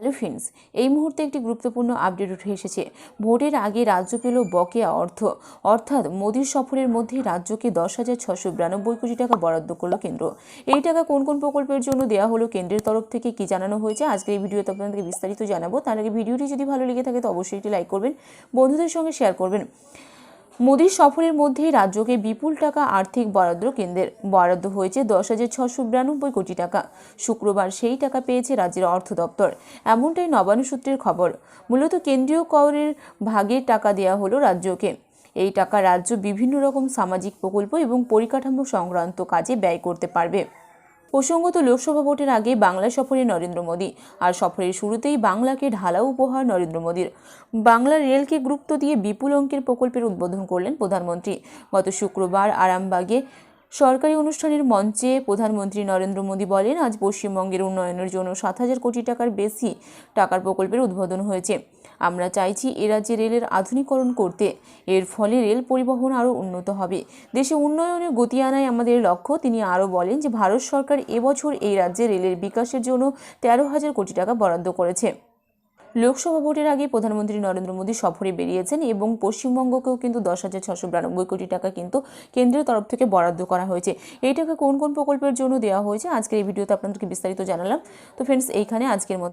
Hello friends, এই মুহূর্তে একটি গুরুত্বপূর্ণ আপডেট উঠে এসেছে। ভোটের আগে রাজ্য পেল বকেয়া অর্থ। অর্থাৎ মোদীর সফরের মধ্যেই রাজ্যকে দশ হাজার ছশো বিরানব্বই কোটি টাকা বরাদ্দ করল কেন্দ্র। এই টাকা কোন কোন প্রকল্পের জন্য দেওয়া হলো, কেন্দ্রের তরফ থেকে কি জানানো হয়েছে, আজকের এই ভিডিওতে আপনাদেরকে বিস্তারিত জানাব। তার আগে ভিডিওটি যদি ভালো লেগে থাকে, তো অবশ্যই একটি লাইক করবেন, বন্ধুদের সঙ্গে শেয়ার করবেন। মোদীর সফরের মধ্যেই রাজ্যকে বিপুল টাকা আর্থিক বরাদ্দ কেন্দ্রের বরাদ্দ হয়েছে দশ হাজার ছশো বিরানব্বই কোটি টাকা। শুক্রবার সেই টাকা পেয়েছে রাজ্যের অর্থ দপ্তর। এমনটাই নবান্ন সূত্রের খবর। মূলত কেন্দ্রীয় করের ভাগের টাকা দেওয়া হলো রাজ্যকে। এই টাকা রাজ্য বিভিন্ন রকম সামাজিক প্রকল্প এবং পরিকাঠামো সংক্রান্ত কাজে ব্যয় করতে পারবে। প্রসঙ্গত লোকসভা ভোটের আগে বাংলা সফরে নরেন্দ্র মোদী, আর সফরের শুরুতেই বাংলাকে ঢালাও উপহার নরেন্দ্র মোদীর। বাংলা রেলকে গুরুত্ব দিয়ে বিপুল অঙ্কের প্রকল্পের উদ্বোধন করলেন প্রধানমন্ত্রী। গত শুক্রবার আরামবাগে সরকারি অনুষ্ঠানের মঞ্চে প্রধানমন্ত্রী নরেন্দ্র মোদী বলেন, আজ পশ্চিমবঙ্গের উন্নয়নের জন্য সাত হাজার কোটি টাকার বেশি টাকার প্রকল্পের উদ্বোধন হয়েছে। আমরা চাইছি এ রাজ্যে রেলের আধুনিকরণ করতে। এর ফলে রেল পরিবহন আরও উন্নত হবে। দেশে উন্নয়নের গতি আনাই আমাদের লক্ষ্য। তিনি আরও বলেন যে, ভারত সরকার এবছর এই রাজ্যে রেলের বিকাশের জন্য তেরো হাজার কোটি টাকা বরাদ্দ করেছে। লোকসভা ভোটের আগে প্রধানমন্ত্রী নরেন্দ্র মোদী সফরে বেরিয়েছেন এবং পশ্চিমবঙ্গকেও কিন্তু দশ হাজার ছশো বিরানব্বই কোটি টাকা কিন্তু কেন্দ্রের তরফ থেকে বরাদ্দ করা হয়েছে। এই টাকা কোন কোন প্রকল্পের জন্য দেওয়া হয়েছে? আজকের এই ভিডিওতে আপনাদেরকে বিস্তারিত জানালাম। তো ফ্রেন্ডস এইখানে আজকের মতো।